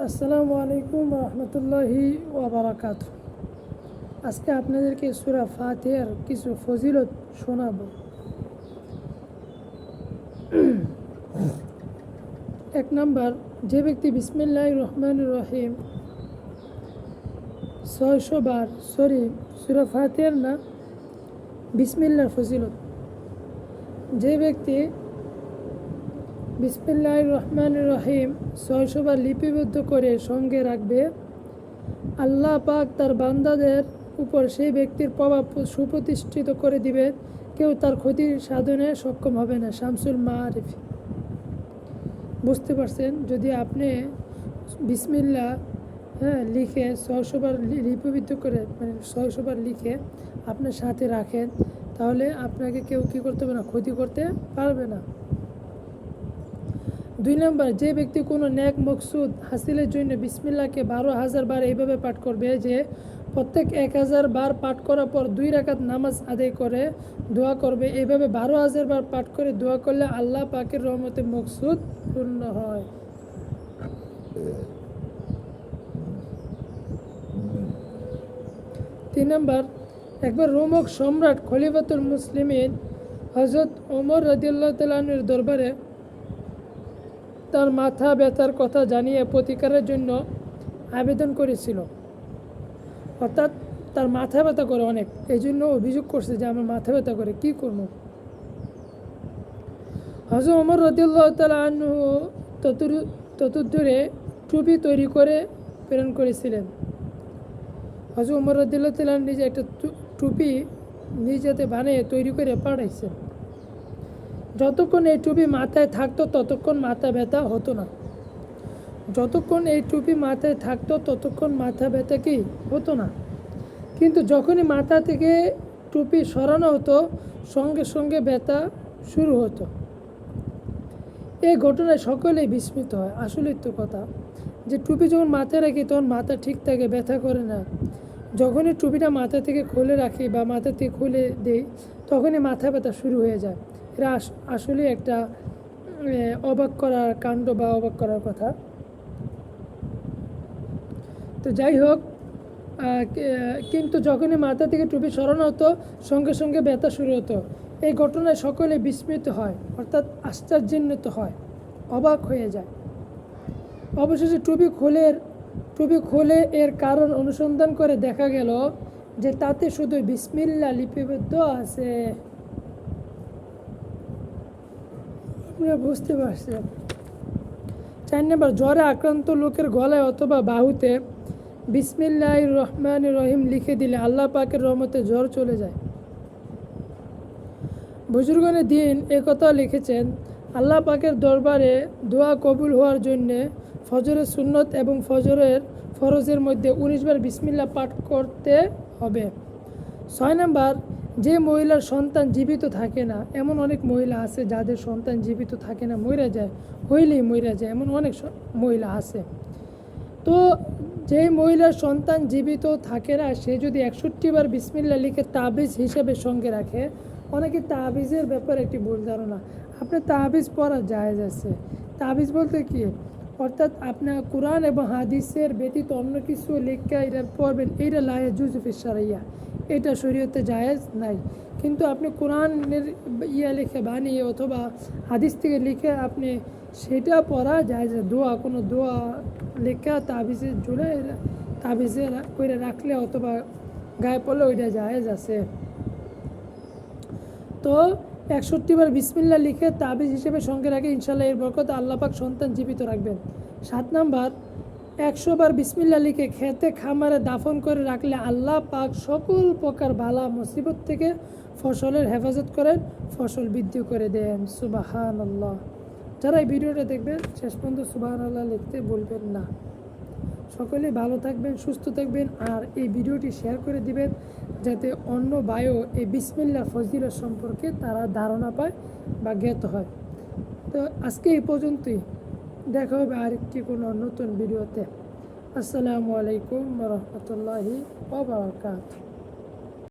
আসসালামু আলাইকুম রহমতুল্লাহি ওবরাকাত আজকে আপনাদেরকে সুরা ফাতের কিছু ফজিলত শোনাব। এক নাম্বার, যে ব্যক্তি বিসমিল্লাহ রহমান রহিম ছয়শো বার, সরি, সুরা ফাতের না বিসমিল্লার ফজিলত। যে ব্যক্তি বিসমিল্লাহ রহমান রহিম ছয়শবার লিপিবদ্ধ করে সঙ্গে রাখবে। আল্লাহ পাক তার বান্দাদের উপর সেই ব্যক্তির প্রভাব সুপ্রতিষ্ঠিত করে দিবে। কেউ তার ক্ষতি সাধনে সক্ষম হবে না। শামসুল মারিফ বুঝতে পারছেন? যদি আপনি বিসমিল্লা হ্যাঁ লিখে ছয়শবার লিপিবদ্ধ করে মানে ছয়শবার লিখে আপনার সাথে রাখেন, তাহলে আপনাকে কেউ কী করতে পারবে না? ক্ষতি করতে পারবে না। দুই নম্বর, যে ব্যক্তি কোনো ন্যাক মকসুদ হাসিলের জন্য বিসমিল্লাকে বারো হাজার বার এইভাবে পাঠ করবে যে প্রত্যেক এক হাজার বার পাঠ করার পর দুই রাকাত নামাজ আদায় করে দোয়া করবে এইভাবে বারো হাজার বার পাঠ করে দোয়া করলে আল্লাহ পাকের রহমতে মকসুদ পূর্ণ হয়। তিন নম্বর, একবার রোমক সম্রাট খলিফাতুল মুসলিমিন হজরত ওমর রদিয়াল্লাহ তালের দরবারে তার মাথা ব্যথার কথা জানিয়ে প্রতিকারের জন্য আবেদন করেছিল। অর্থাৎ তার মাথা ব্যথা করে অনেক। এই জন্য অভিযোগ করছে যে আমার মাথা ব্যথা করে, কি করব? হজর ওমর রদিউল্লাহ তালু ততুদূরে টুপি তৈরি করে প্রেরণ করেছিলেন। হজর ওমর রদিউল্লাহ তালাহ নিজে একটা টুপি নিজেতে বানিয়ে তৈরি করে পাঠাইছেন। যতক্ষণ এই টুপি মাথায় থাকতো, ততক্ষণ মাথা ব্যথা হতো না। যতক্ষণ এই টুপি মাথায় থাকতো, ততক্ষণ মাথা ব্যথা কি হতো না। কিন্তু যখনই মাথা থেকে টুপি সরানো হতো, সঙ্গে সঙ্গে ব্যথা শুরু হতো। এই ঘটনায় সকলেই বিস্মিত হয়। আসলেই তো কথা, যে টুপি যখন মাথায় রাখি, তখন মাথা ঠিক থাকে, ব্যথা করে না। যখনই টুপিটা মাথা থেকে খুলে রাখি বা মাথা থেকে খুলে দিই, তখনই মাথা ব্যথা শুরু হয়ে যায়। এটা আসলে একটা অবাক করার কাণ্ড বা অবাক করার কথা। তো যাই হোক কিন্তু যখনই মাথা থেকে টুপি সরানো হতো, সঙ্গে সঙ্গে ব্যথা শুরু হতো। এই ঘটনায় সকলে বিস্মিত হয়, অর্থাৎ আশ্চর্যান্বিত হয়, অবাক হয়ে যায়। অবশেষে টুপি খুলে টুপি খুলে এর কারণ অনুসন্ধান করে দেখা গেল যে তাতে শুধু বিসমিল্লা লিপিবদ্ধ আছে। আপনারা বুঝতে পারছেন চার নম্বর, জ্বরে আক্রান্ত লোকের গলায় অথবা বাহুতে বিসমিল্লাহ রহমান রহিম লিখে দিলে আল্লাহ পাকের রহমতে জ্বর চলে যায়। বুজুর্গনের দিন কথা লিখেছেন, আল্লাহ পাকের দরবারে দোয়া কবুল হওয়ার জন্যে ফজরের সুন্নত এবং ফজরের ফরজের মধ্যে উনিশবার বিসমিল্লা পাঠ করতে হবে। ছয় নম্বর যে মহিলার সন্তান জীবিত থাকে না, এমন অনেক মহিলা আছে যাদের সন্তান জীবিত থাকে না মরে যায়, হইলেই মরে যায়, এমন অনেক মহিলা আছে। তো যে মহিলার সন্তান জীবিত থাকে না, সে যদি একষট্টি বার বিসমিল্লা লিখে তাবিজ হিসেবে সঙ্গে রাখে, অনেকে তাবিজের ব্যাপারে একটি ভুল ধারণা। আপনার তাবিজ পড়া যায় আছে। তাবিজ বলতে কি? অর্থাৎ আপনার কোরআন এবং হাদিসের ব্যতীত অন্য কিছু লেখা এটা পড়বেন এইটা লাহে জুজুফিস সারাইয়া এটা শরীয়তে জায়েজ নাই। কিন্তু আপনি কোরআনের ইয়া লিখে বানিয়ে অথবা হাদিস থেকে লিখে আপনি সেটা পড়া যে দোয়া, কোনো দোয়া লেখা তাবিজে জুড়ে তাবিজে করে রাখলে অথবা গায়ে পড়লে ওইটা জায়েজ আছে। তো একষট্টি বার বিসমিল্লা লিখে তাবিজ হিসেবে সঙ্গে রাখে ইনশাল্লাহ এর বরকত আল্লাপাক সন্তান জীবিত রাখবেন। সাত নাম্বার, একশো বার বিসমিল্লা লিখে খেতে, খামারে দাফন করে রাখলে আল্লাহ পাক সকল প্রকার বালা, মুসিবত থেকে ফসলের হেফাজত করেন, ফসল বৃদ্ধি করে দেন। সুবাহান আল্লাহ যারা এই ভিডিওটা দেখবেন, শেষ পর্যন্ত সুবাহান আল্লাহ লিখতে বলবেন না। সকলে ভালো থাকবেন, সুস্থ থাকবেন আর এই ভিডিওটি শেয়ার করে দিবেন যাতে অন্য বায়ো এই বিসমিল্লা ফজিলা সম্পর্কে তারা ধারণা পায় বা জ্ঞাত হয়। তো আজকে এই পর্যন্তই। দেখা হবে আরেকটি কোনো নতুন ভিডিওতে। আসসালামু আলাইকুম রহমতুল্লাহি ওবরাকাত